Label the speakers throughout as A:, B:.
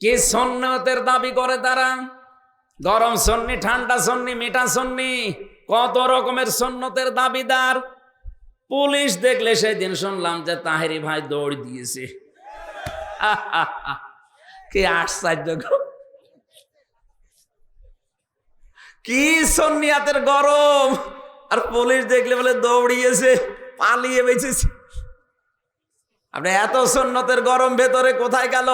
A: কি সন্ন্যতের দাবি করে তারা? গরম সন্নি, ঠান্ডা সন্নি, মিঠা সন্নি, কত রকমের সন্ন্যতের দাবিদার? পুলিশ দেখলে সেই দিন শুনলাম যে তাহেরি ভাই দৌড় দিয়েছে। কি আশ্চর্য। কি সন্নিয়াতের গরম! আর পুলিশ দেখলে বলে দৌড়িয়েছে, পালিয়ে বেঁচেছে। আপনি এত সন্ন্যতের গরম ভেতরে কোথায় গেল?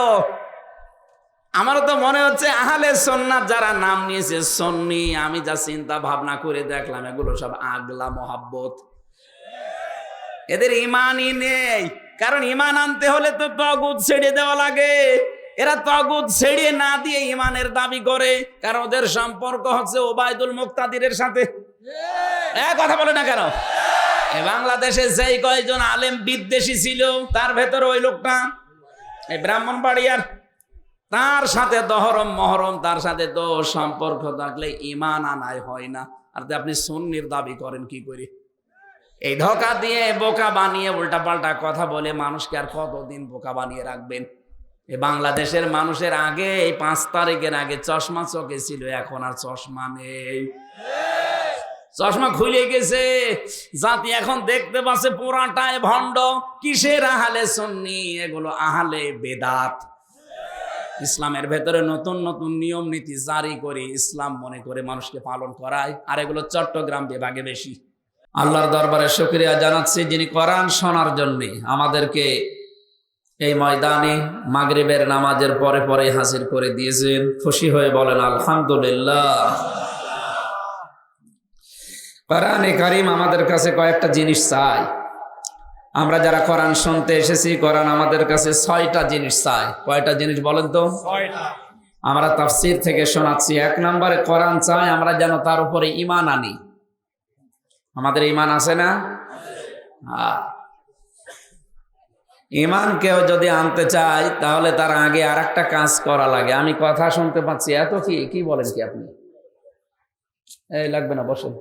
A: আমারও তো মনে হচ্ছে আহলে সন্ন্যাত যারা নাম নিয়েছে সন্নি, আমি যা চিন্তা ভাবনা করে দেখলাম, এগুলো সব আগলা মহাব্বত। এদের ইমানই নেই, কারণ ইমান আনতে হলে তো তগুদ ছেড়ে দেওয়া লাগে। এরা তগুদ ছেড়ে না দিয়ে ইমানের দাবি করে, কারণ ওদের সম্পর্ক হচ্ছে ওবায়দুল মুক্তাদিরের সাথে। কথা বলে না কেন? বাংলাদেশে যেই কয়েকজন আলেম বিদ্বেষী ছিল, তার ভেতরে ওই লোকটা, এই ব্রাহ্মণবাড়িয়ার তার সাথে দহরম, মহরম, তার সাথে তো সম্পর্ক থাকলে ইমান আনায় হয় না। আর আপনি সুন্নির দাবি করেন, কি করে? এই ধোকা দিয়ে বোকা বানিয়ে উল্টাপাল্টা কথা বলে মানুষকে আর কতদিন বোকা বানিয়ে রাখবেন? এ বাংলাদেশের মানুষের আগে, এই পাঁচ তারিখের আগে চশমা চোখে ছিল, এখন আর চশমা নেই। চশমা খুলে গেছে, জাতি এখন দেখতে পাচ্ছে পুরাটায় ভণ্ড। কিসের আহালে সন্নি? এগুলো আহালে বেদাত। ইসলামের ভেতরে নতুন নতুন নিয়ম নীতি জারি করে ইসলাম মনে করে মানুষকে পালন করায়, আর এগুলো চট্টগ্রাম বিভাগে বেশি। আল্লাহর দরবারে শুক্রিয়া জানাচ্ছি যিনি কোরআন শোনার জন্যে আমাদেরকে এই ময়দানে মাগরিবের নামাজের পরে পরে হাজির করে দিয়েছেন। খুশি হয়ে বলেন, আলহামদুলিল্লাহ। কোরআনে কারিম আমাদের কাছে কয়েকটা জিনিস চাই আমরা যারা কোরআন শুনতে এসেছি কোরআন আমাদের কাছে ছয়টা জিনিস চাই কয়টা জিনিস বলেন তো? আমরা তাফসির থেকে শোনাচ্ছি এক নম্বরে কোরআন চাই আমরা যেন তার উপরে ইমান আনি। আমাদের ইমান আছে না। ইমান কেউ যদি আনতে চায় তাহলে তার আগে আর একটা কাজ করা লাগে। আমি কথা শুনতে পাচ্ছি এত কি কি বলেন কি আপনি? এই লাগবে না বসেন।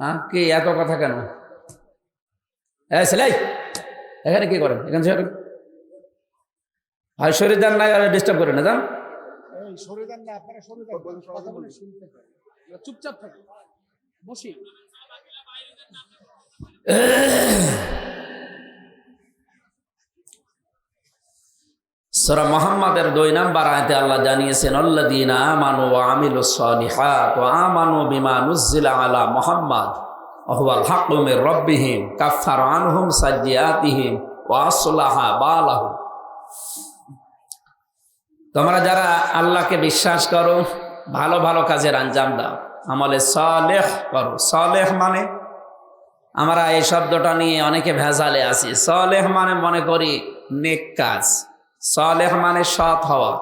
A: হ্যাঁ কি এত কথা কেন? এই ছেলে এখানে কি করেন? এখানে সরেন আর শরীর যান না ডিস্টার্ব করে না যান।
B: চুপচাপ বসি।
A: সূরা মুহাম্মাদের দুই নাম্বার আয়াতে আল্লাহ জানিয়েছেন আমানু সালিহাত আমানু বিমা নুজিলা আলা মুহাম্মাদ। ওয়া হুয়াল হাক্কু মির রাব্বিহিম, কাফফারা আনহুম সাইয়্যাতিহিম ওয়া আসলাহা বালাহুম। তোমরা যারা আল্লাহকে বিশ্বাস করো, ভালো ভালো কাজের আঞ্জাম দাও। আমলে সালেহ করো। সালেহ মানে? আমরা এই শব্দটা নিয়ে অনেকে ভেজালে আছি। সালেহ মানে মনে করি নেক কাজ। সালেহ মানে সৎ হওয়া।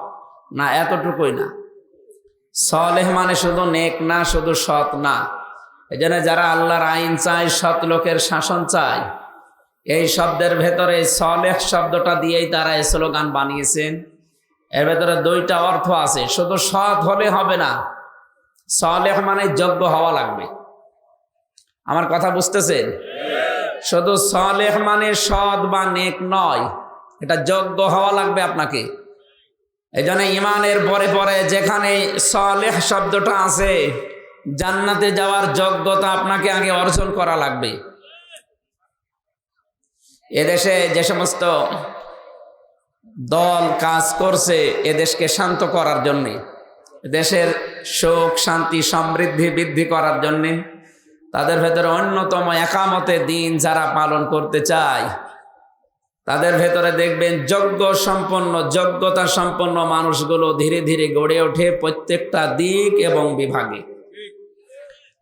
A: না, এতটুকুই না। সালেহ মানে শুধু নেক না, শুধু সৎ না। এই যারা আল্লাহর আইন চায়, সৎ লোকের শাসন চায়, এই শব্দের ভেতরে সলেহ শব্দটা দিয়েই তারা এই স্লোগান বানিয়েছেন। এর ভেতরে দুইটা অর্থ আছে, শুধু সৎ হলে হবে না, সলেহ মানে যোগ্য হওয়া লাগবে। আমার কথা বুঝতেছেন? শুধু সলেহ মানে সৎ বা নেক নয়, এটা যোগ্য হওয়া লাগবে আপনাকে। এই জন্য ইমানের পরে পরে যেখানে সলেহ শব্দটা আছে জান্নাতে যাওয়ার যোগ্যতা আপনাকে আগে অর্জন করা লাগবে। এদেশে যে সমস্ত দল কাজ করছে এদেশকে শান্ত করার জন্যে, দেশের সুখ, শান্তি, সমৃদ্ধি বৃদ্ধি করার জন্যে, তাদের ভেতরে অন্যতম একামতে দিন যারা পালন করতে চায়, তাদের ভেতরে দেখবেন যোগ্য সম্পন্ন, যোগ্যতা সম্পন্ন মানুষগুলো ধীরে ধীরে গড়ে ওঠে প্রত্যেকটা দিক এবং বিভাগে।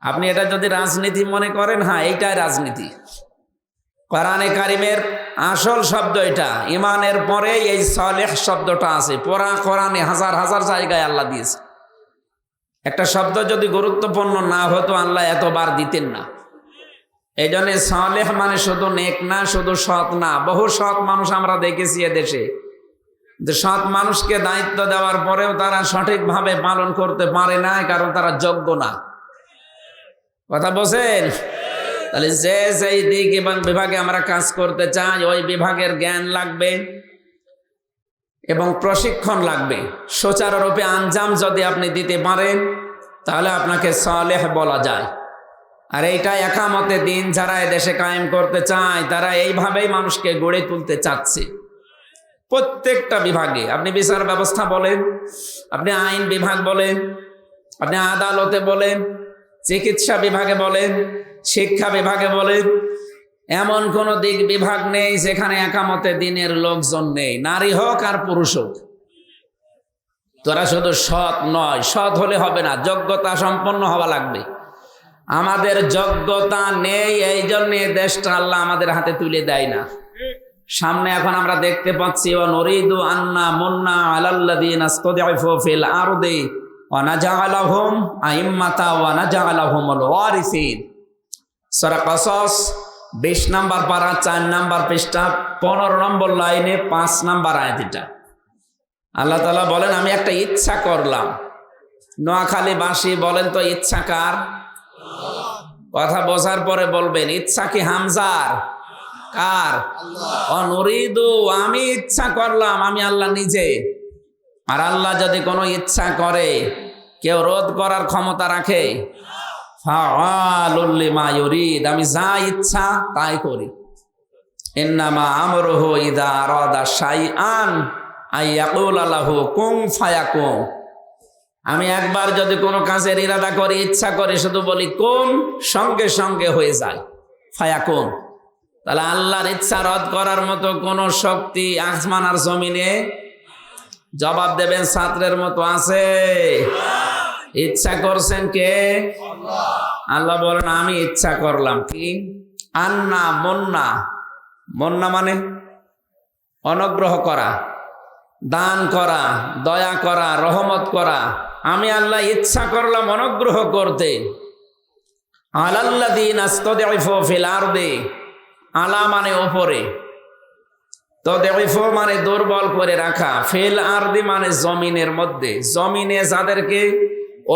A: আপনি এটা যদি রাজনীতি মনে করেন হ্যাঁ এইটাই রাজনীতি। কোরআনে কারিমের আসল শব্দ এটা। ইমানের পরে এই সলেহ শব্দটা আছে। পোড়া কোরআনে হাজার হাজার জায়গায় আল্লাহ দিয়েছে। একটা শব্দ যদি গুরুত্বপূর্ণ না হতো, আল্লাহ এতবার দিতেন না। এই জন্য সালেহ মানে শুধু নেক না, শুধু সৎ না। বহু সৎ মানুষ আমরা দেখেছি দেশে যে সৎ মানুষকে দায়িত্ব দেওয়ার পরেও তারা সঠিকভাবে পালন করতে পারে না, কারণ তারা যোগ্য না। কথা বলছেন? তাহলে যে সেই দিক এবং বিভাগে আমরা কাজ করতে চাই, ওই বিভাগের জ্ঞান লাগবে এবং প্রশিক্ষণ লাগবে। সুচারুরূপে আঞ্জাম যদি আপনি দিতে পারেন, তাহলে আপনাকে সালেহ বলা যায়। আর এইটা একামতে দিন যারা দেশে কায়েম করতে চায়, তারা এইভাবেই মানুষকে গড়ে তুলতে চাচ্ছে। প্রত্যেকটা বিভাগে, আপনি বিচার ব্যবস্থা বলেন, আপনি আইন বিভাগ বলেন, আপনি আদালতে বলেন চিকিৎসা বিভাগে বলেন, শিক্ষা বিভাগে বলেন, এমন কোন দিক বিভাগ নেই যেখানে একামতে দিনের লোকজন নেই, নারী হোক আর পুরুষ হোক। তোরা শুধু সৎ নয়, সৎ হলে হবে না, যোগ্যতা সম্পন্ন হওয়া লাগবে। আমাদের যোগ্যতা নেই, এই জন্য দেশটা আল্লাহ আমাদের হাতে তুলে দেয় না। সামনে এখন আমরা দেখতে পাচ্ছি ও নরিদু আন্না মুন্না আলাল্লাদিন আস্তদিফু ফিল আরদি। ওয়া নাজআলাহুম আইম্মাতা ওয়া নাজআলাহুমুল ওয়ারিসিন সূরা কসস 20 নাম্বার পারা 4 নাম্বার পৃষ্ঠা 15 নম্বর লাইনে 5 নাম্বার আয়াত এটা আল্লাহ তাআলা বলেন আমি একটা ইচ্ছা করলাম। নোয়াখালী বাসী বলেন তো, ইচ্ছা কার? কথা বোঝার পরে বলবেন, ইচ্ছা কি হামজার? কার? অনুরিদু, আমি ইচ্ছা করলাম, আমি আল্লাহ নিজে। আর আল্লাহ যদি কোনো ইচ্ছা করে, কেউ রোধ করার ক্ষমতা রাখে আমি যা ইচ্ছা তাই করি। আরাদা কুন ফায়াকুন। আমি একবার যদি কোনো কাজের ইরাদা করি, ইচ্ছা করি, শুধু বলি কোন, সঙ্গে সঙ্গে হয়ে যায়, ফায়াকুন। তাহলে আল্লাহর ইচ্ছা রদ করার মতো কোন শক্তি আসমান আর জমিনে জবাব দেবেন ছাত্রের মতো আছে। ইচ্ছা করছেন কে? আল্লাহ বলেন, আমি ইচ্ছা করলাম। কি? আন্না, মন্না। মন্না মানে অনুগ্রহ করা, দান করা, দয়া করা, রহমত করা। আমি আল্লাহ ইচ্ছা করলাম অনুগ্রহ করতে। আলাল্লাদিন আস্তদিফু ফিল আরদি, আলা মানে ওপরে তদেফ মানে দুর্বল করে রাখা। ফেল আরদি মানে জমিনের মধ্যে। জমিনে যাদেরকে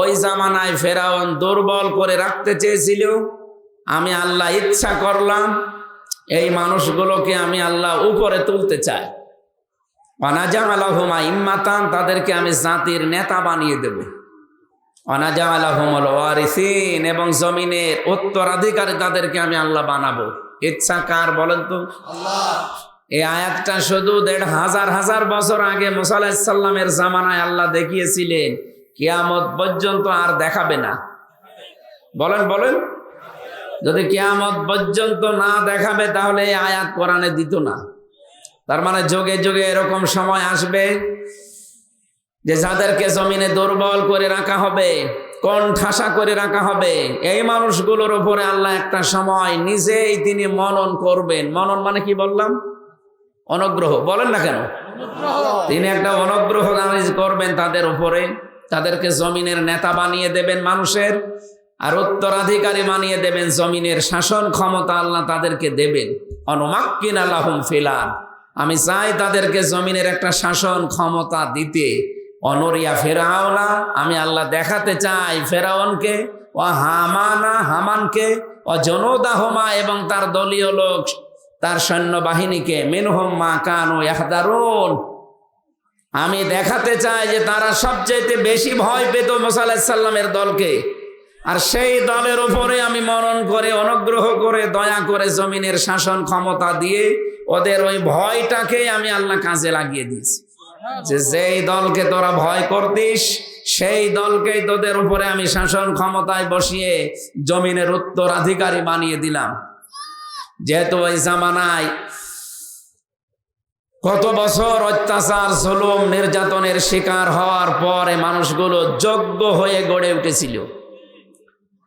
A: ওই জামানায় ফেরাউন দুর্বল করে রাখতে চেয়েছিল, আমি আল্লাহ ইচ্ছা করলাম এই মানুষগুলোকে আমি আল্লাহ উপরে তুলতে চাই। অনাজাম আলাহুমা ইম্মাতান, তাদেরকে আমি জাতির নেতা বানিয়ে দেব। অনাজাম আলাহুমল ওয়ারিসিন, এবং জমিনের উত্তরাধিকারী তাদেরকে আমি আল্লাহ বানাবো। ইচ্ছা কার বলেন তো? এই আয়াতটা শুধু দেড় হাজার হাজার বছর আগে মুসাল্লামের জামানায় আল্লাহ দেখিয়েছিলেন, কিয়ামত পর্যন্ত আর দেখাবে না। বলেন বলেন। যদি কিয়ামত পর্যন্ত না দেখাবে, তাহলে এই আয়াত কোরআনে দিত না। তার মানে যোগে যোগে এরকম সময় আসবে যে যাদেরকে জমিনে দুর্বল করে রাখা হবে, কোন ঠাসা করে রাখা হবে, এই মানুষগুলোর উপরে আল্লাহ একটা সময় নিজেই তিনি মনন করবেন। মনন মানে কি বললাম? অনুগ্রহ, বলেন না কেন? তিনি একটা অনুগ্রহ করবেন তাদের উপরে, তাদেরকে জমিনের নেতা বানিয়ে দেবেন মানুষের, আর উত্তরাধিকারী বানিয়ে দেবেন জমিনের শাসন ক্ষমতা আল্লাহ তাদেরকে দেবেন। অনুমাক্কিন আল্লাহম ফিলান আমি চাই তাদেরকে জমিনের একটা শাসন ক্ষমতা দিতে। অনরিয়া ফেরাওনা, আমি আল্লাহ দেখাতে চাই ফেরাউনকে ও হামানা, হামানকে, ও জনদাহমা এবং তার দলীয় লোক তার সৈন্যবাহিনীকে, মিনহম মা কান ইয়াহদারুন। আমি দেখাতে চাই যে তারা সবচেয়ে বেশি ভয় পেত মোসাল্লামের দলকে। আর সেই দলের ওপরে আমি মরণ করে, অনুগ্রহ করে, দয়া করে জমিনের শাসন ক্ষমতা দিয়ে ওদের ওই ভয়টাকে আমি আল্লাহ কাজে লাগিয়ে দিয়েছি। যে যেই দলকে তোরা ভয় করতিস, সেই দলকেই তোদের উপরে আমি শাসন ক্ষমতায় বসিয়ে জমিনের উত্তরাধিকারী বানিয়ে দিলাম। যেহেতু ওই জামানায় কত বছর অত্যাচার, জুলুম, নির্যাতনের শিকার হওয়ার পরে মানুষগুলো যোগ্য হয়ে গড়ে উঠেছিল।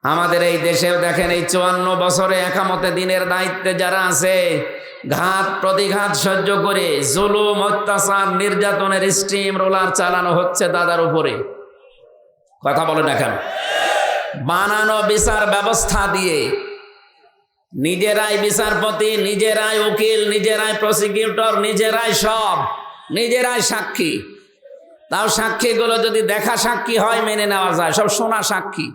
A: আমাদের এই দেশেও দেখেন এই চুয়ান্ন বছরে একামতে দিনের দায়িত্বে যারা আছে, ঘাত প্রতিঘাত সহ্য করে জুলুম, অত্যাচার, নির্যাতনের স্টিম রোলার চালানো হচ্ছে দাদার উপরে। কথা বলে দেখেন বানানো বিচার ব্যবস্থা দিয়ে নিজেরাই বিচারপতি নিজেরাই উকিল নিজেরাই প্রসিকিউটর নিজেরাই সব নিজেরাই সাক্ষী। তাও সাক্ষীগুলো যদি দেখা সাক্ষী হয় মেনে নেওয়া যায়। সব শোনা সাক্ষী।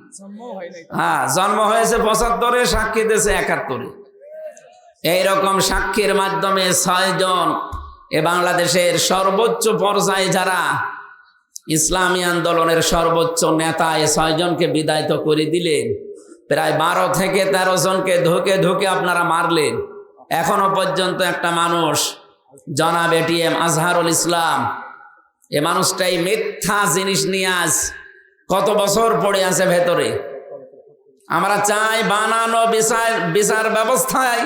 A: হ্যাঁ জন্ম হয়েছে পঁচাত্তরে সাক্ষী দিয়েছে একাত্তরে। এইরকম সাক্ষীর মাধ্যমে ছয়জন এ বাংলাদেশের সর্বোচ্চ পর্যায়ে যারা ইসলামী আন্দোলনের সর্বোচ্চ নেতা এ ছয়জনকে বিদায়িত করে দিলেন। প্রায় বারো থেকে তেরো জনকে ধুকে ধুকে আপনারা মারলেন। এখনও পর্যন্ত একটা মানুষ, জনাব এটিএম আজহারুল ইসলাম, এ মানুষটাই মিথ্যা জিনিস নিয়ে আজ কত বছর পড়ে আছে ভেতরে। আমরা চাই বানানো বিচার বিচার ব্যবস্থায়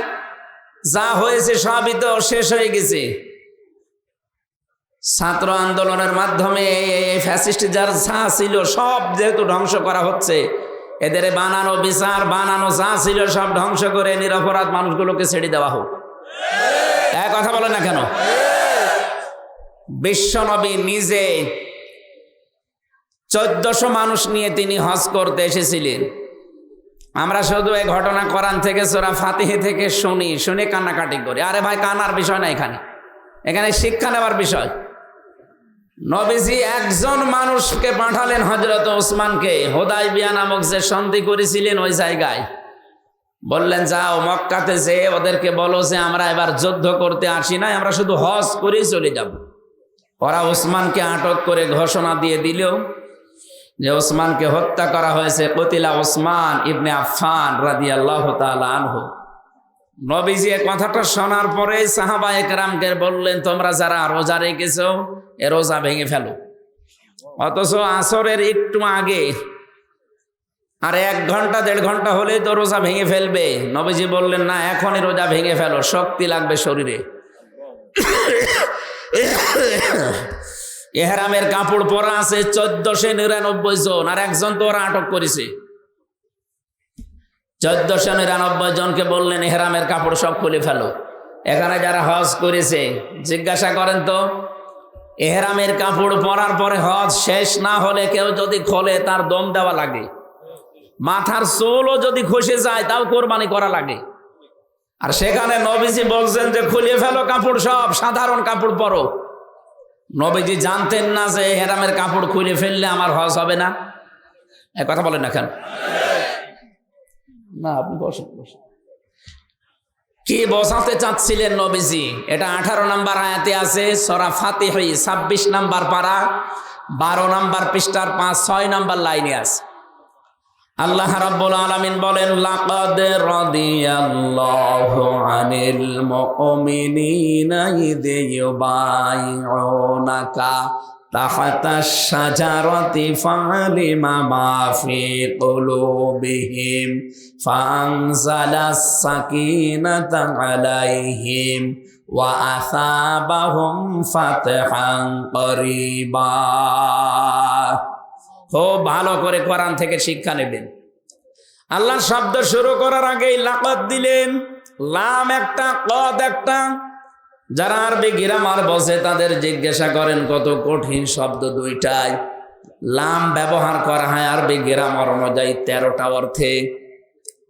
A: যা হয়েছে সবই তো শেষ হয়ে গেছে। ছাত্র আন্দোলনের মাধ্যমে ফ্যাসিস্ট যার যা ছিল সব যেহেতু ধ্বংস করা হচ্ছে এদের বানানো বিচার, বানানো যা ছিল সব ধ্বংস করে নিরপরাধ মানুষগুলোকে ছেড়ে দেওয়া হোক। এক কথা বলে না কেন? বিশ্বনবী নিজে চোদ্দশো মানুষ নিয়ে তিনি হজ করতে এসেছিলেন। আমরা শুধু এই ঘটনা কোরআন থেকে, সোরা ফাতিহি থেকে শুনি, শুনে কান্নাকাটি করি। আরে ভাই, কান্নার বিষয় না এখানে। এখানে শিক্ষা নেওয়ার বিষয়। নবীজি একজন মানুষকে পাঠালেন হজরত ওসমানকে। হোদাই বিয়া নামক যে সন্ধি করেছিলেন ওই জায়গায়। বললেন, যাও মক্কাতে যে ওদেরকে বলো যে আমরা এবার যুদ্ধ করতে আসি নাই, আমরা শুধু হজ করেই চলে যাব। ওরা ওসমানকে আটক করে ঘোষণা দিয়ে দিল যে ওসমানকে হত্যা করা হয়েছে কতিলা ওসমান ইবনে আফফান রাদি আল্লাহ আনহু। নবীজি এ কথাটা শোনার পরে সাহাবা একরামকে বললেন, তোমরা যারা রোজা রেখেছ, এ রোজা ভেঙে ফেলো। অথচ আসরের একটু আগে আর এক ঘণ্টা, দেড় ঘণ্টা হলেই তো রোজা ভেঙে ফেলবে। নবীজি বললেন, না, এখনই রোজা ভেঙে ফেলো, শক্তি লাগবে শরীরে। এহরামের কাপড় পরা আছে চোদ্দশো নিরানব্বই জন, আর একজন তো ওরা আটক করেছে। চোদ্দশো নিরানব্বই জনকে বললেন, এহরামের কাপড় সব খুলে ফেলো। এখানে যারা হজ করেছে, জিজ্ঞাসা করেন তো, এহরামের কাপড় পরার পরে হজ শেষ না হলে কেউ যদি খোলে, তার দম দেওয়া লাগে? মাথার চুলও যদি খসে যায়, তাও কোরবানি করা লাগে? আর সেখানে নবীজি বলছেন যে খুলিয়ে ফেলো কাপড় সব, সাধারণ কাপড় পরো। নবীজি জানতেন না যে হেরামের কাপড় খুলে ফেললে আমার হজ হবে না? কথা বলেন না কেন? না, আপনি বসেন বসেন। কি বসাতে চাচ্ছিলেন নবীজি? এটা আঠারো নাম্বার আয়াতে আছে, সরা ফাতে হই ছাব্বিশ নাম্বার পারা, বারো নাম্বার পৃষ্ঠার পাঁচ, ছয় নাম্বার লাইনে আছে। আল্লাহ রাব্বুল আলামিন বলেন, লাকাদ রাদিয়াল্লাহু আনিল মুমিনিনা ইদ শাজারাতি ফালিমা মা ফি কুলুবিহিম ফানজালাস সাকিনাতা আলাইহিম, ওয়া আসাবাহুম ফাতহান করিবা। খুব ভালো করে কোরআন থেকে শিক্ষা নেবেন। আল্লাহ শব্দ শুরু করার আগেই লাকত দিলেন। লাম একটা, কদ একটা যারা আরবি গিরামার বসে তাদের জিজ্ঞাসা করেন, কত কঠিন শব্দ দুইটাই? লাম ব্যবহার করা হয় আরবি গিরামার অনুযায়ী তেরোটা অর্থে।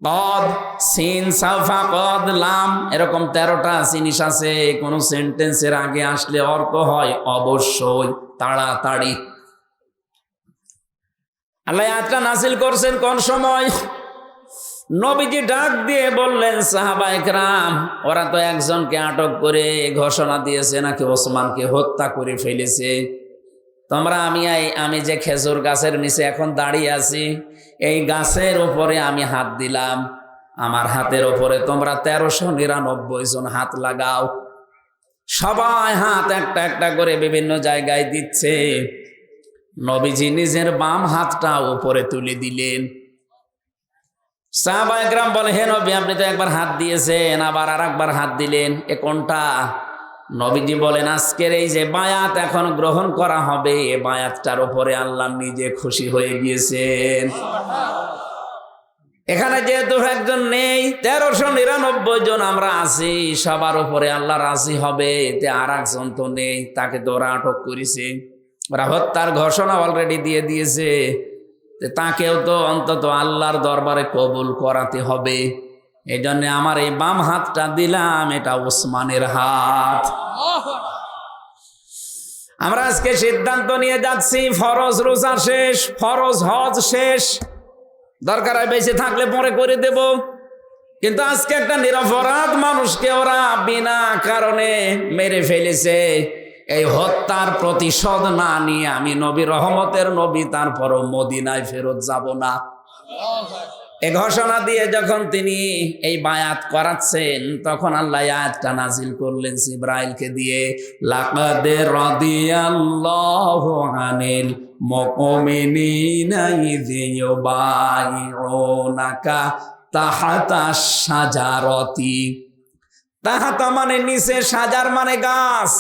A: কদ, সিন, সাফা, কদ, লাম, এরকম তেরোটা জিনিস আছে। কোন সেন্টেন্সের আগে আসলে অর্থ হয় অবশ্যই তাড়াতাড়ি। আল্লাহ আয়াতটা নাসিল করছেন কোন সময়? নবীজি ডাক দিয়ে বললেন, সাহাবা একরাম, ওরা তো একজনকে আটক করে ঘোষণা দিয়েছে নাকি ওসমানকে হত্যা করে ফেলেছে। তোমরা আমি আমি যে খেজুর গাছের নিচে এখন দাঁড়িয়ে আছি, এই গাছের ওপরে আমি হাত দিলাম। আমার হাতের ওপরে তোমরা তেরোশো নিরানব্বই জন হাত লাগাও। সবাই হাত একটা একটা করে বিভিন্ন জায়গায় দিচ্ছে। নবীজি নিজের বাম হাতটা উপরে তুলে দিলেন। সাহাবা একরাম বলে, হে নবী, আপনি তো একবার হাত দিয়েছেন, আবার আর একবার হাত দিলেন। এ কোনটা? নবীজি বলেন, আজকের এই যে বায়াত এখন গ্রহণ করা হবে, এ বায়াতটার উপরে আল্লাহ নিজে খুশি হয়ে গিয়েছেন। এখানে যেহেতু একজন নেই, তেরোশো নিরানব্বই জন আমরা আছি, সবার উপরে আল্লাহ রাজি হবে, এতে আর একজন তো নেই, তাকে তো ওরা আটক করেছে। ওরা হত্যার ঘোষণা অলরেডি দিয়ে দিয়েছে। তাকেও তো অন্তত আল্লাহর দরবারে কবুল করাতে হবে। এই জন্য আমার এই বাম হাতটা দিলাম, এটা ওসমানের হাত। আমরা আজকে সিদ্ধান্ত নিয়ে যাচ্ছি, ফরজ রোজা শেষ, ফরজ হজ শেষ। দরকার হয় বেঁচে থাকলে পরে করে দেব। কিন্তু আজকে একটা নিরপরাধ মানুষকে ওরা বিনা কারণে মেরে ফেলেছে। এই হত্যার প্রতিশোধ না নিয়ে আমি নবী রহমতের নবী, তারপরও মদিনায় ফেরত যাব না। এ ঘোষণা দিয়ে যখন তিনি এই বায়াত করাচ্ছেন, তখন আল্লাহ আয়াতটা নাজিল করলেন ইব্রাহিলকে দিয়ে, লাকাদ রাদিয়াল্লাহু আনিল মুমিনিনা ইয ইউবাইউনাকা তাহাতা সাজারতি তাহাতা মানে নিচে সাজার মানে গাছ।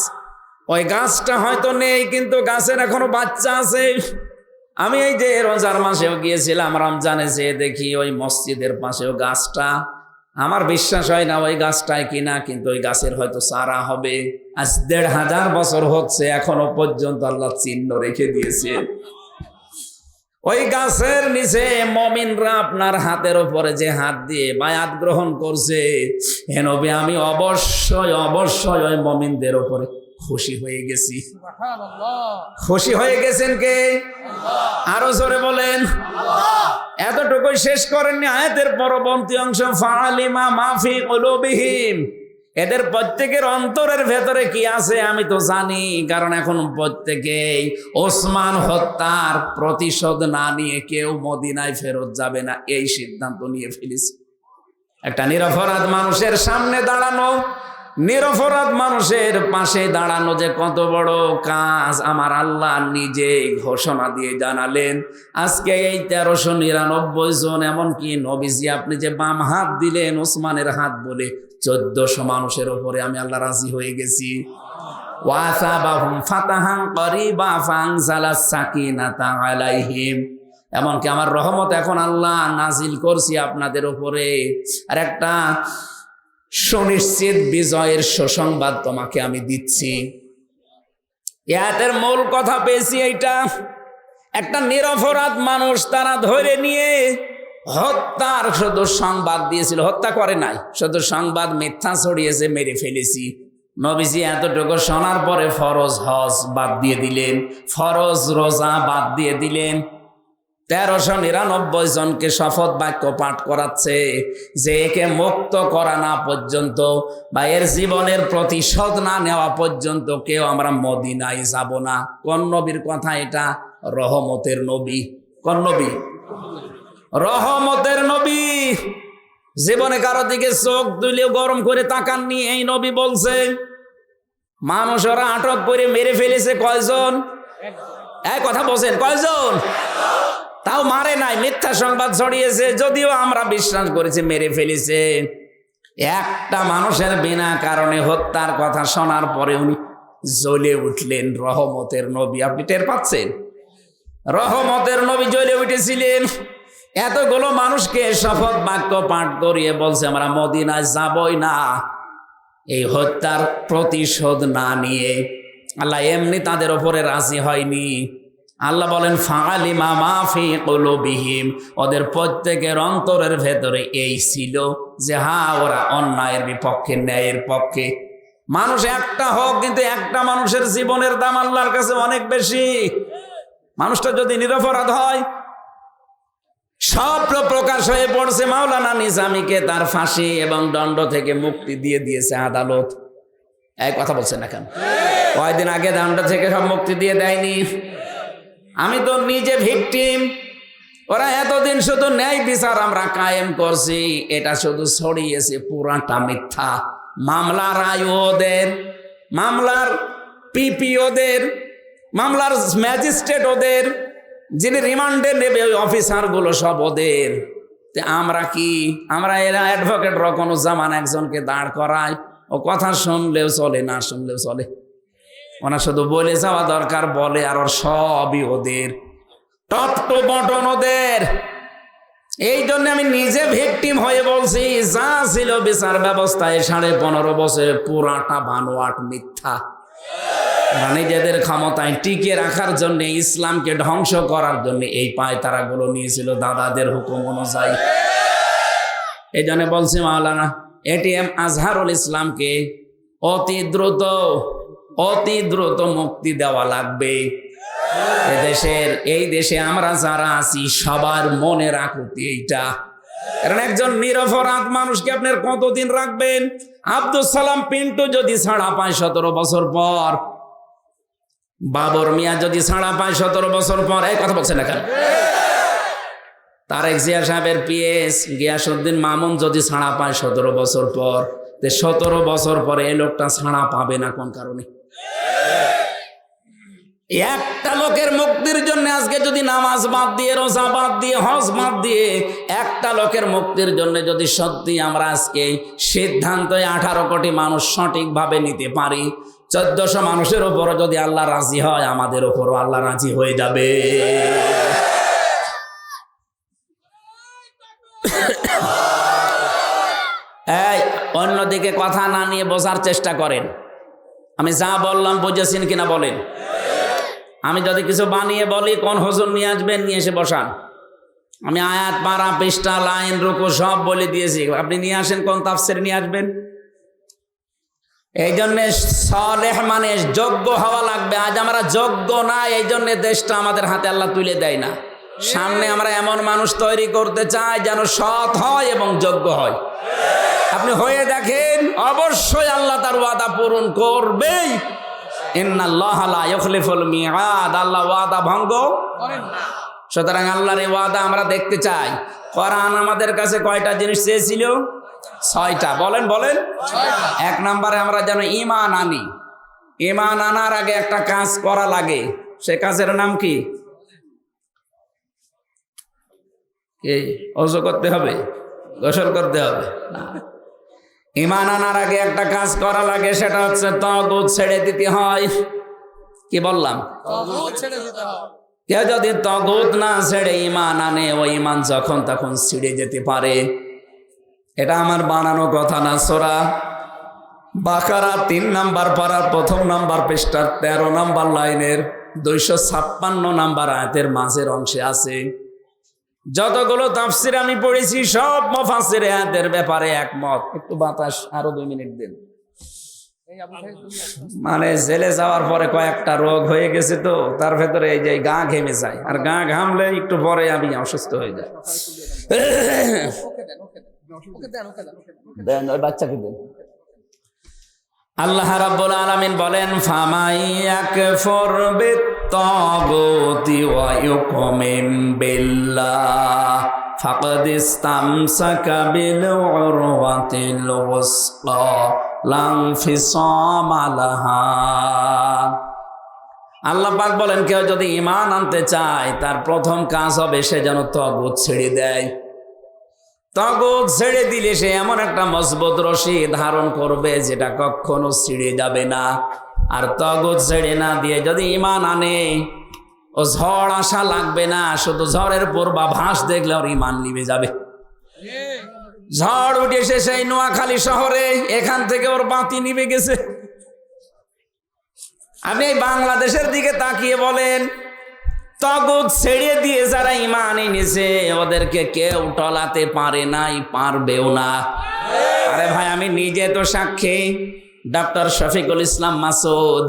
A: ওই গাছটা হয়তো নেই, কিন্তু গাছের এখনও বাচ্চা আছে। আমি এই যে রোজার মাসেও গিয়েছিলাম, রমজানে যেয়ে দেখি ওই মসজিদের পাশেও গাছটা। আমার বিশ্বাস হয় না ওই গাছটায় কিনা, কিন্তু ওই গাছের হয়তো সারা হবে। আজ দেড় হাজার বছর হচ্ছে, এখনও পর্যন্ত আল্লাহ চিহ্ন রেখে দিয়েছে। ওই গাছের নিচে মমিনরা আপনার হাতের ওপরে যে হাত দিয়ে বায়াত গ্রহণ করছে হেনবে আমি অবশ্যই অবশ্যই ওই মমিনদের ওপরে খুশি হয়ে গেছি। খুশি হয়ে গেছেন কে? আরও জোরে বলেন। এতটুকুই শেষ করেননি আয়াতের পরবর্তী অংশ ফালিমা মাফি কলুবিহীন এদের প্রত্যেকের অন্তরের ভেতরে কি আছে আমি তো জানি কারণ এখন প্রত্যেকেই ওসমান হত্যার প্রতিশোধ না নিয়ে কেউ মদিনায় ফেরত যাবে না এই সিদ্ধান্ত নিয়ে ফেলেছে। একটা নিরপরাধ মানুষের সামনে দাঁড়ানো নিরপরাধ মানুষের পাশে দাঁড়ানো যে কত বড় কাজ আমার আল্লাহ নিজে ঘোষণা দিয়ে জানালেন। আজকে এই তেরোশো নিরানব্বই জন, এমনকি নবীজি আপনি যে বাম হাত দিলেন, ওসমানের হাত বলে চোদ্দশো মানুষের ওপরে আমি আল্লাহ রাজি হয়ে গেছি। এমনকি আমার রহমত এখন আল্লাহ নাজিল করছি আপনাদের উপরে। আর একটা সুনিশ্চিত বিজয়ের সুসংবাদ তোমাকে আমি দিচ্ছি। ইয়াতের মূল কথা পেয়েছি এইটা। একটা নিরপরাধ মানুষ তারা ধরে নিয়ে হত্যার শুধু সংবাদ দিয়েছিল। হত্যা করে নাই, শুধু সংবাদ মিথ্যা ছড়িয়েছে, মেরে ফেলেছি। নবীজি এতটুকু শোনার পরে ফরজ হজ বাদ দিয়ে দিলেন, ফরজ রোজা বাদ দিয়ে দিলেন। তেরোশো নিরানব্বই জনকে শপথ বাক্য পাঠ করাচ্ছে যে একে মুক্ত করা না পর্যন্ত বা এর জীবনের প্রতিশোধ না নেওয়া পর্যন্ত কেউ আমরা মদিনায় যাব না। কোন নবীর কথা এটা? রহমতের নবী। কোন নবী? রহমতের নবী। জীবনে কারও দিকে চোখ তুলেও গরম করে তাকাননি, এই নবী বলছে মানুষ ওরা আটক করে মেরে ফেলেছে কয়জন? এক কথা বলছেন, কয়জন? তাও মারে নাই, মিথ্যা সংবাদ ছড়িয়েছে, যদিও আমরা বিশ্বাস করেছি মেরে ফেলেছে। একটা মানুষের বিনা কারণে হত্যার কথা শোনার পরে উনি জ্বলে উঠলেন, রহমতের নবী। আপনি টের পাচ্ছেন? রহমতের নবী জ্বলে উঠেছিলেন। এতগুলো মানুষকে শপথ বাক্য পাঠ করিয়ে বলছে, আমরা মদিনায় যাবই না। এই হত্যার প্রতিশোধ না নিয়ে আল্লাহ এমনি তাদের ওপরে রাজি হয়নি। আল্লাহ বলেন ফাঁকালিমা মাফি কলবিহীম। ওদের প্রত্যেকের অন্তরের ভেতরে এই ছিল যে, হা, ওরা অন্যায়ের বিপক্ষে, ন্যায়ের পক্ষে। মানুষ একটা হোক, কিন্তু একটা মানুষের জীবনের দাম আল্লাহর কাছে অনেক বেশি। মানুষটা যদি নিরপরাধ হয় সব প্রকাশ হয়ে পড়ছে মাওলানা নিজামীকে তার ফাঁসি এবং দণ্ড থেকে মুক্তি দিয়ে দিয়েছে আদালত। এক কথা বলছেন না কেন? কয়দিন আগে দণ্ড থেকে সব মুক্তি দিয়ে দেয়নি। আমি তো নিজে ভিকটিম। ওরা এতদিন শুধু ন্যায় বিচার আমরা কায়েম করছি, এটা শুধু ছড়িয়েছে পুরাটা মিথ্যা। মামলার আয়ু ওদের মামলার পিপি ওদের মামলার ম্যাজিস্ট্রেট ওদের যিনি রিমান্ডে নেবে ওই অফিসারগুলো সব ওদের। আমরা কি? আমরা এরা অ্যাডভোকেট রকনুজ্জামান একজনকে দাঁড় করায় ও কথা শুনলেও চলে, না শুনলেও চলে। ওনা শুধু বলে যাওয়া দরকার, বলে আর ওর সবই ওদের। টপ টু বটন ওদের। এই জন্য আমি নিজে ভিকটিম হয়ে বলছি, যা ছিল বিচার ব্যবস্থায় সাড়ে পনেরো বছরে পুরাটা বানোয়াট মিথ্যা। নিজেদের ক্ষমতায় টিকে রাখার জন্য, ইসলামকে ধ্বংস করার জন্য এই পায় তারাগুলো নিয়েছিল দাদাদের হুকুম অনুযায়ী। এই জন্য বলছি মাওলানা এটিএম আজহারুল ইসলামকে অতি দ্রুত অতি দ্রুত মুক্তি দেওয়া লাগবে। এদেশের, এই দেশে আমরা যারা আছি, সবার মনে রাখুতি এইটা। কারণ একজন নিরপরাধ মানুষকে আপনার কতদিন রাখবেন? আব্দুল সালাম পিন্টু যদি ছাড়া পায় সতেরো বছর পর, বাবর মিয়া যদি ছাড়া পায় সতেরো বছর পর, এই কথা বলছেন এখন তারেক জিয়া সাহেবের পিএস গিয়াসুদ্দিন মামুন যদি ছাড়া পায় সতেরো বছর পর সতেরো বছর পরে এই লোকটা ছাড়া পাবে না কোন কারণে? একটা লোকের মুক্তির জন্য আজকে যদি নামাজ বাদ দিয়ে, রোজা বাদ দিয়ে, হজ বাদ দিয়ে, একটা লোকের মুক্তির জন্য যদি সত্যি আমরা আজকে সিদ্ধান্ত আঠারো কোটি মানুষ সঠিকভাবে নিতে পারি, চোদ্দশো মানুষের উপরও যদি আল্লাহ রাজি হয়, আমাদের উপরও আল্লাহ রাজি হয়ে যাবে। অন্যদিকে কথা না নিয়ে বোঝার চেষ্টা করেন। আমি যা বললাম বুঝেছেন কিনা বলেন? আমি যদি কিছু বানিয়ে বলি, কোন হজুর নিয়ে আসবেন, নিয়ে এসে বসান। আমি আয়াত পাড়া পৃষ্ঠা, লাইন, রুকু সব বলে দিয়েছি। আপনি নিয়ে আসেন, কোন তাফসির নিয়ে আসবেন? এই জন্যে সলেহ মানে যোগ্য হওয়া লাগবে। আজ আমরা যোগ্য না এই জন্যে দেশটা আমাদের হাতে আল্লাহ তুলে দেয় না। সামনে আমরা এমন মানুষ তৈরি করতে চাই যেন সৎ হয় এবং যোগ্য হয়। আপনি হয়ে দেখেন অবশ্যই আল্লাহ তার ওয়াদা পূরণ করবেই। আল্লাহ ওয়াদা ভঙ্গ সুতরাং আল্লাহর এই ওয়াদা আমরা দেখতে চাই। কোরআন আমাদের কাছে কয়টা জিনিস চেয়েছিল? ছয়টা। বলেন বলেন। এক নম্বরে আমরা যেন ইমান আনি। ইমান আনার আগে একটা কাজ করা লাগে। সে কাজের নাম কি? কি? অজু করতে হবে? গোসল করতে হবে? না। ইমান আনার আগে একটা কাজ করা লাগে সেটা হচ্ছে তগুদ ছেড়ে দিতে হয়। কি বললাম?
B: তগুত ছেড়ে দিতে হবে
A: কেউ যদি তগুত না ছেড়ে ইমান আনে ওই ইমান যখন তখন ছিঁড়ে যেতে পারে। এটা আমার বানানো কথা না সোরা বাকারা তিন নাম্বার পাড়ার প্রথম নাম্বার পৃষ্ঠার তেরো নাম্বার লাইনের দুইশো ছাপ্পান্ন নাম্বার আয়াতের মাঝের অংশে আছে। যতগুলো তাফসির আমি পড়েছি সব মফাসির আয়াতের ব্যাপারে একমত। একটু বাতাস আরও দুই মিনিট দিন। মানে জেলে যাওয়ার পরে কয়েকটা রোগ হয়ে গেছে তো তার ভেতরে এই যে গা ঘেমে যায়। আর গা ঘামলে একটু পরে আমি অসুস্থ হয়ে যাই।
B: ওকে দেন ওকে দেন ওকে দেন ওকে দেন ওকে দেন
A: দেন ওই বাচ্চাকে দেন আল্লাহ রাব্বুল আলামিন বলেন ফামাইয়াকফুর বিত্তাগুতি ওয়া ইউকমিন বিল্লাহ, ফাকাদ ইসতামসাকা বিল উরওয়াতিল ওয়াসকা লাং ফিসামা লাহা। আল্লাহ পাক বলেন, কেউ যদি ঈমান আনতে চায়, তার প্রথম কাজ হবে সে যেন তগুত ছেড়ে দেয়। তগদ ছেড়ে দিলে সে এমন একটা মজবুত রশি ধারণ করবে যেটা কখনো ছিঁড়ে যাবে না। আর তগদ ছেড়ে না দিয়ে যদি ইমান আনে, ও ঝড় আসা লাগবে না, শুধু ঝড়ের পূর্বা ভাস দেখলে ওর ইমান নিবে যাবে। ঝড় উঠেছে সেই নোয়াখালী শহরে, এখান থেকে ওর বাতি নিবে গেছে। আপনি বাংলাদেশের দিকে তাকিয়ে বলেন তগদ ছেড়ে দিয়ে যারা ইমান এনেছে, ওদেরকে কেউ টলাতে পারে নাই, পারবেও না। আরে ভাই, আমি নিজে তো সাক্ষী। ডক্টর শফিকুল ইসলাম মাসুদ,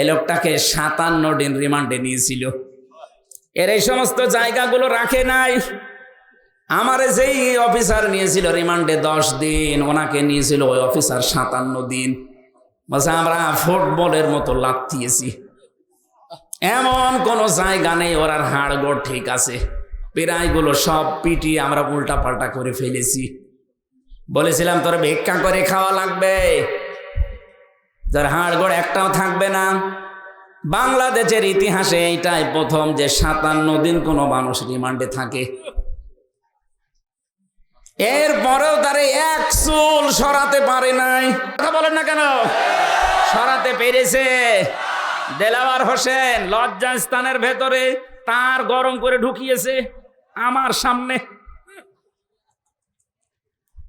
A: এ লোকটাকে সাতান্ন দিন রিমান্ডে নিয়েছিল। এর এই সমস্ত জায়গাগুলো রাখে নাই। আমারে যেই অফিসার নিয়েছিল রিমান্ডে দশ দিন, ওনাকে নিয়েছিল ওই অফিসার সাতান্ন দিন। বলছে, আমরা ফুটবলের মতো লাথিয়েছি এমন কোনো জায়গা নেই ওরার হাড়গোড় ঠিক আছে। পেরাইগুলো সব পিটিয়ে আমরা উল্টা পাল্টা করে ফেলেছি। বলেছিলাম, তোর ভিক্ষা করে খাওয়া লাগবে। তোর হাড়গোড় একটাও থাকবে না। বাংলাদেশের ইতিহাসে এইটাই প্রথম যে সাতান্ন দিন কোনো মানুষ রিমান্ডে থাকে। এরপরেও তারে এক চুল সরাতে পারে নাই। কথা বলেন না কেন? সরাতে পেরেছে। দেলাওয়ার হোসেন লজ্জা স্থানের ভেতরে তার গরম করে ঢুকিয়েছে আমার সামনে।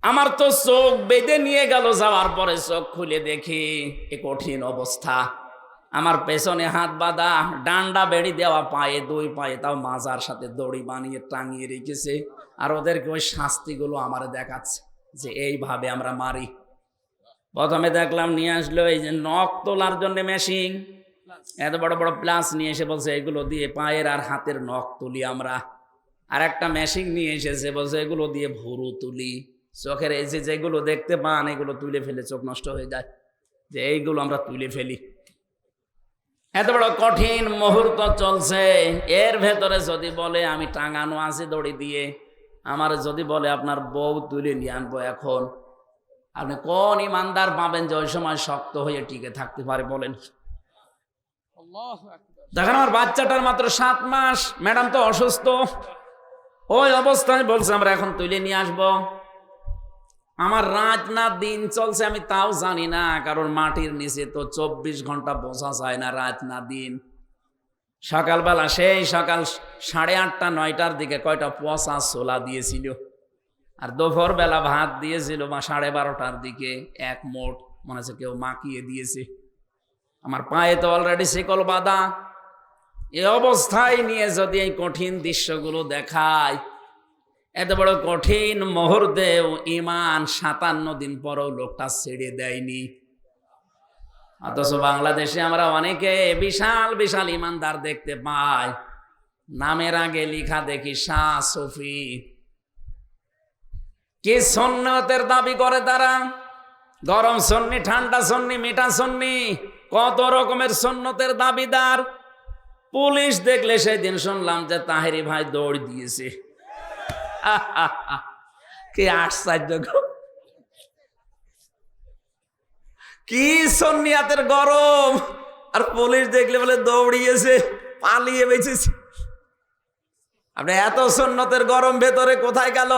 A: আমার তো চোখ বেঁধে নিয়ে গেল, যাওয়ার পরে চোখ খুলে দেখি এ কঠিন অবস্থা। আমার পেছনে হাত বাঁধা, ডান্ডা বেড়ি দেওয়া, পায়ে দুই পায়ে তাও মাজার সাথে দড়ি বানিয়ে টাঙিয়ে রেখেছে, আর ওদেরকে ওই শাস্তিগুলো আমার দেখাচ্ছে যে এইভাবে আমরা মারি। প্রথমে দেখলাম নিয়ে আসলো এই যে নখ তোলার জন্য মেশিন এত বড় বড় প্লাস নিয়ে এসে বলছে, এগুলো দিয়ে পায়ের আর হাতের নখ তুলি আমরা। আর একটা মেশিন নিয়ে এসেছে, বলছে, এগুলো দিয়ে ভুরু তুলি। চোখের এই যেগুলো দেখতে পান, এগুলো তুলে ফেলে চোখ নষ্ট হয়ে যায়। যে এইগুলো আমরা তুলে ফেলি। এত বড় কঠিন মুহূর্ত চলছে। এর ভেতরে যদি বলে, আমি টাঙানো আছি দড়ি দিয়ে আমার যদি বলে, আপনার বউ তুলে নিয়ে আনব এখন। আপনি কোন ইমানদার পাবেন যে ওই সময় শক্ত হয়ে টিকে থাকতে পারে বলেন। দেখেন আমার বাচ্চাটার মাত্র সাত মাস, ম্যাডাম তো অসুস্থ। ওই অবস্থায় বলছে, আমরা এখন তুলে নিয়ে আসব। আমার রাত না দিন চলছে, আমি তাও জানি না, কারণ মাটির নিচে তো চব্বিশ ঘণ্টা বোঝা যায় না রাত না দিন। সকালবেলা সেই সকাল সাড়ে আটটা, নয়টার দিকে কয়টা পচা ছোলা দিয়েছিল। আর দুপুর বেলা ভাত দিয়েছিল বা সাড়ে বারোটার দিকে, এক মোট, মনে হচ্ছে কেউ মাখিয়ে দিয়েছে। আমার পায়ে তো অলরেডি শিকল বাঁধা। এ অবস্থায় নিয়ে যদি এই কঠিন দৃশ্যগুলো দেখায় এত বড় কঠিন মুহূর্তেও ইমান সাতান্ন দিন পরও লোকটা ছেড়ে দেয়নি। অথচ বাংলাদেশে আমরা অনেকে বিশাল বিশাল ইমানদার দেখতে পাই। নামের আগে লিখা দেখি, শাহ সফি। কি সন্ন্যতের দাবি করে তারা? গরম সন্নি, ঠান্ডা সন্নি, মিঠা সন্নি। কত রকমের সন্ন্যতের দাবিদার। পুলিশ দেখলে সেদিন শুনলাম যে তাহেরি ভাই দৌড় দিয়েছে। কি আশ্চর্য। কি সন্নিয়াতের গরম। আর পুলিশ দেখলে বলে দৌড়িয়েছে, পালিয়ে বেঁচেছে। আপনি এত সন্ন্যতের গরম ভেতরে কোথায় গেল?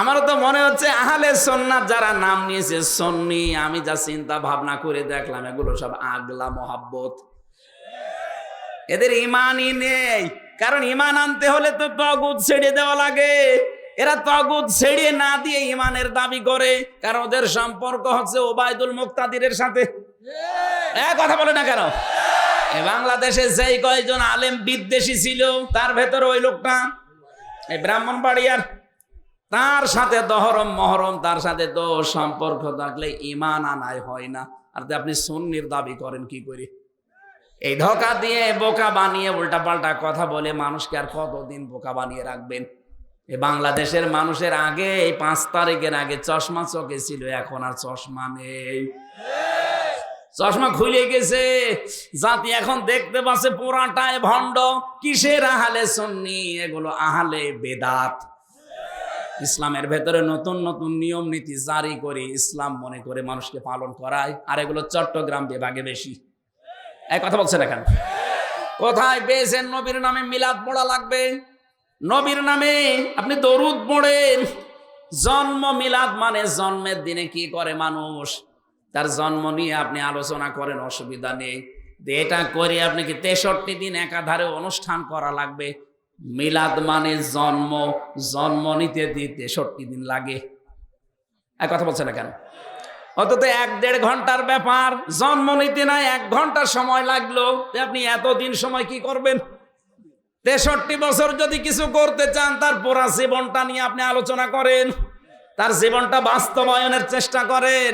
A: আমারও তো মনে হচ্ছে আহলে সন্ন্যাত যারা নাম নিয়েছে সন্নি, আমি যা চিন্তা ভাবনা করে দেখলাম, এগুলো সব আগলা মহাব্বত। এদের ইমানই নেই, কারণ ইমান আনতে হলে তো তগুদ ছেড়ে দেওয়া লাগে। এরা তগুদ ছেড়ে না দিয়ে ইমানের দাবি করে, কারণ ওদের সম্পর্ক হচ্ছে ওবায়দুল মুক্তাদিরের সাথে। কথা বলে না কেন? বাংলাদেশে যেই কয়েকজন আলেম বিদ্বেষী ছিল, তার ভেতরে ওই লোকটা, এই ব্রাহ্মণবাড়িয়ার তার সাথে দহরম, মহরম, তার সাথে তো সম্পর্ক থাকলে ইমান আনায় হয় না। আর আপনি সুন্নির দাবি করেন, কি করে? এই ধোকা দিয়ে বোকা বানিয়ে উল্টা পাল্টা কথা বলে মানুষকে আর কতদিন বোকা বানিয়ে রাখবেন? এই বাংলাদেশের মানুষের আগে এই পাঁচ তারিখের আগে চশমা চোখে ছিল, এখন আর চশমা নেই। চশমা খুলে গেছে, জাতি এখন দেখতে পাচ্ছে পুরাটায় ভণ্ড। কিসের আহালে সন্নি? এগুলো আহালে বেদাত। ইসলামের ভেতরে নতুন নতুন নিয়ম নীতি জারি করে ইসলাম মনে করে মানুষকে পালন করায়, আর এগুলো চট্টগ্রাম বিভাগে বেশি। এক কথা বলছেন এখন। কোথায় পেয়েছেন নবীর নামে মিলাদ পড়া লাগবে? নবীর নামে আপনি দরুদ পড়েন। জন্ম মিলাদ মানে জন্মের দিনে কি করে মানুষ? তার জন্ম নিয়ে আপনি আলোচনা করেন, অসুবিধা নেই। এটা করে আপনি কি তেষট্টি দিন একাধারে অনুষ্ঠান করা লাগবে? মিলাদ মানে জন্ম জন্ম নিতে তেষট্টি দিন লাগে। এক কথা বলছে না কেন? অন্তত এক দেড় ঘণ্টার ব্যাপার, জন্ম নিতে না এক ঘণ্টা সময় লাগল আপনি এতদিন সময় কি করবেন? তেষট্টি বছর যদি কিছু করতে চান, তার পুরা জীবনটা নিয়ে আপনি আলোচনা করেন, তার জীবনটা বাস্তবায়নের চেষ্টা করেন।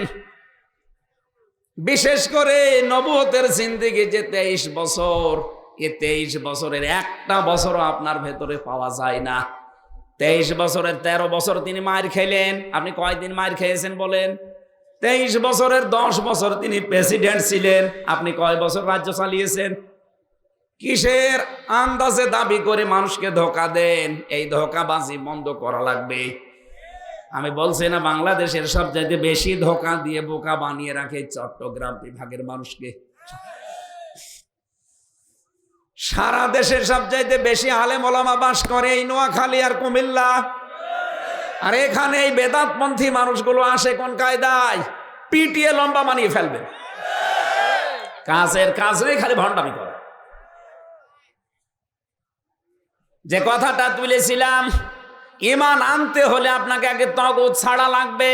A: বিশেষ করে নবুয়তের জিন্দিগি যে তেইশ বছর এ তেইশ বছরের একটা বছরও আপনার ভেতরে পাওয়া যায় না। তেইশ বছরের তেরো বছর তিনি মায়ের খেলেন। আপনি কয়দিন মায়ের খেয়েছেন বলেন? তেইশ বছরের দশ বছর তিনি প্রেসিডেন্ট ছিলেন। আপনি কয় বছর রাজ্য চালিয়েছেন? কিসের আন্দাজে দাবি করে মানুষকে ধোকা দেন? এই ধোকাবাজি বন্ধ করা লাগবে। আমি বলছি না, বাংলাদেশের সবচাইতে বেশি ধোকা দিয়ে বোকা বানিয়ে রাখে চট্টগ্রাম বিভাগের মানুষকে। সারা দেশের সবচাইতে বেশি আলেম ওলামা বাস করে এই নোয়াখালী আর কুমিল্লা। আর এখানে এই বেদাতপন্থী মানুষগুলো আসে কোন কায়দায়? পিটিয়ে লম্বা মানিয়ে ফেলবে। কাজের কাজ নেই, খালি ভণ্ডামি করে। যে কথাটা তুলেছিলাম, ইমান আনতে হলে আপনাকে আগে তগুত ছাড়া লাগবে।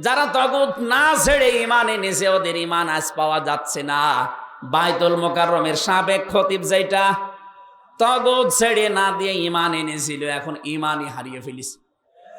A: যারা তগুত না ছেড়ে ইমান এনেছে ওদের ইমান আজ পাওয়া যাচ্ছে না। বাইতুল মোকাররমের সাবেক খতিব যেটা তগদ ছেড়ে না দিয়ে ইমান এনেছিল, এখন ইমানই হারিয়ে ফেলিস